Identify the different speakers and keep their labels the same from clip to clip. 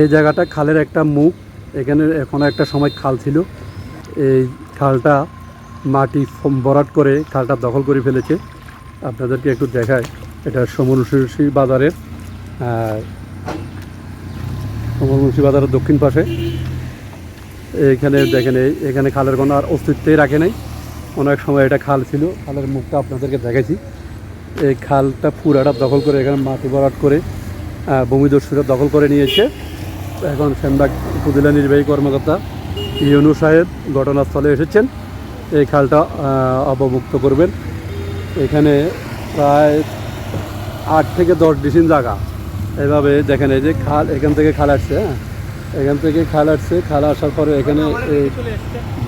Speaker 1: এই জায়গাটা খালের একটা মুখ। এখানে এখনও একটা সময় খাল ছিল। এই খালটা মাটি ভরাট করে খালটা দখল করে ফেলেছে। আপনাদেরকে একটু দেখায় এটা সমরুষি বাজারের সমরুষি বাজারের দক্ষিণ পাশে। এখানে দেখেন এখানে খালের কোনো আর অস্তিত্বই রাখে নাই। অনেক সময় এটা খাল ছিল। খালের মুখটা আপনাদেরকে দেখাইছি। এই খালটা পুরাটা দখল করে এখানে মাটি ভরাট করে ভূমিদস্যুরা দখল করে নিয়েছে। এখন সেনবাগ উপজেলা নির্বাহী কর্মকর্তা ইউনু সাহেব ঘটনাস্থলে এসেছেন। এই খালটা অবমুক্ত করবেন। এখানে প্রায় আট থেকে দশ ডিসিন জায়গা। এভাবে দেখেন, এই যে খাল, এখান থেকে খাল আসছে হ্যাঁ? এখান থেকে খাল আসছে, খাল আসার পরে এখানে এই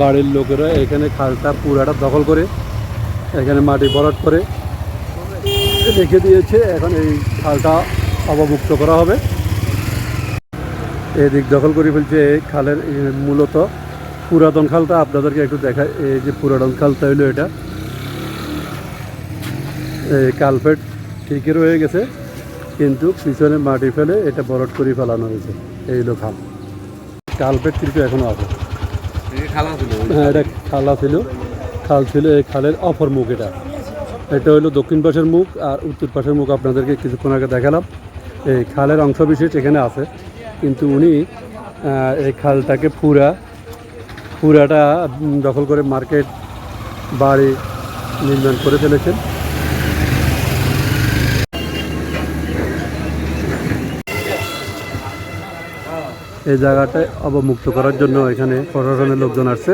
Speaker 1: বাড়ির লোকেরা এখানে খালটা পুরাটা দখল করে, এখানে মাটি বরাট করে রেখে দিয়েছে। এখন এই খালটা অবমুক্ত করা হবে। এদিক দখল করে ফেলছে এই খালের মূলত পুরাতন খালটা। আপনাদেরকে একটু দেখায় এই যে পুরাতন খালটা হইল এটা। এই কালপেট ঠিকই রয়ে গেছে কিন্তু পিছনে মাটি ফেলে এটা বরট করে ফেলানো হয়েছে এই হলো খাল। কালপেট কিন্তু এখনও আছে। হ্যাঁ এটা খালা ছিল খাল ছিল এই খালের অপর মুখ এটা। এটা হলো দক্ষিণ পাশের মুখ আর উত্তর পাশের মুখ আপনাদেরকে কিছুক্ষণ আগে দেখালাম। এই খালের অংশ বিশেষ এখানে আছে। কিন্তু উনি আহ, এই খালটাকে পুরা পুরাটা উম, দখল করে মার্কেট বাড়ি নির্মাণ করে ফেলেছেন। এই জায়গাটায় অবমুক্ত করার জন্য এখানে প্রশাসনের লোকজন আসছে।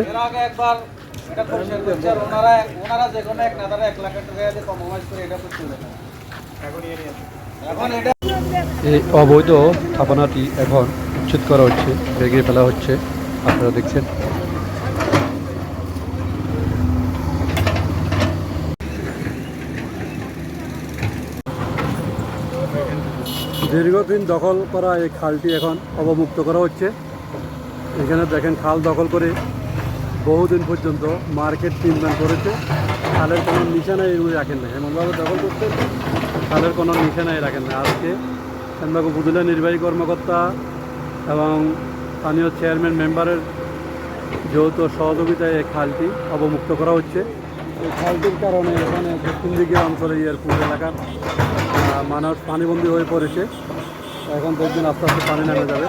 Speaker 2: এখন এটা
Speaker 1: এই অবৈধ স্থাপনাটি এখন উচ্ছেদ করা হচ্ছে ভেঙে ফেলা হচ্ছে। আপনারা দেখছেন। দীর্ঘদিন দখল করা এই খালটি এখন অবমুক্ত করা হচ্ছে। এখানে দেখেন, খাল দখল করে বহুদিন পর্যন্ত মার্কেট নির্মাণ করেছে। খালের কোনো এগুলি রাখেন না এমনভাবে দখল করতে খালের কোনো নিশানাই রাখেন না আজকে সেনবাগ উপজেলা নির্বাহী কর্মকর্তা এবং স্থানীয় চেয়ারম্যান মেম্বারের যৌথ সহযোগিতায় এই খালটি অবমুক্ত করা হচ্ছে। এই খালটির কারণে এখানে দক্ষিণ দিকের অঞ্চলে ইয়ারপুর এলাকার মানুষ পানিবন্দী হয়ে পড়েছে। এখন দেখবেন আস্তে আস্তে পানি নেমে যাবে।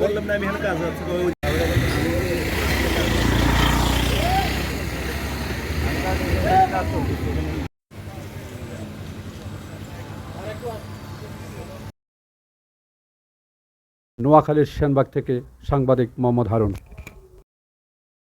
Speaker 3: বললাম না আমি এখানে কাজ আছে
Speaker 1: নোয়াখালীর সেনবাগ থেকে সাংবাদিক মোহাম্মদ হারুন।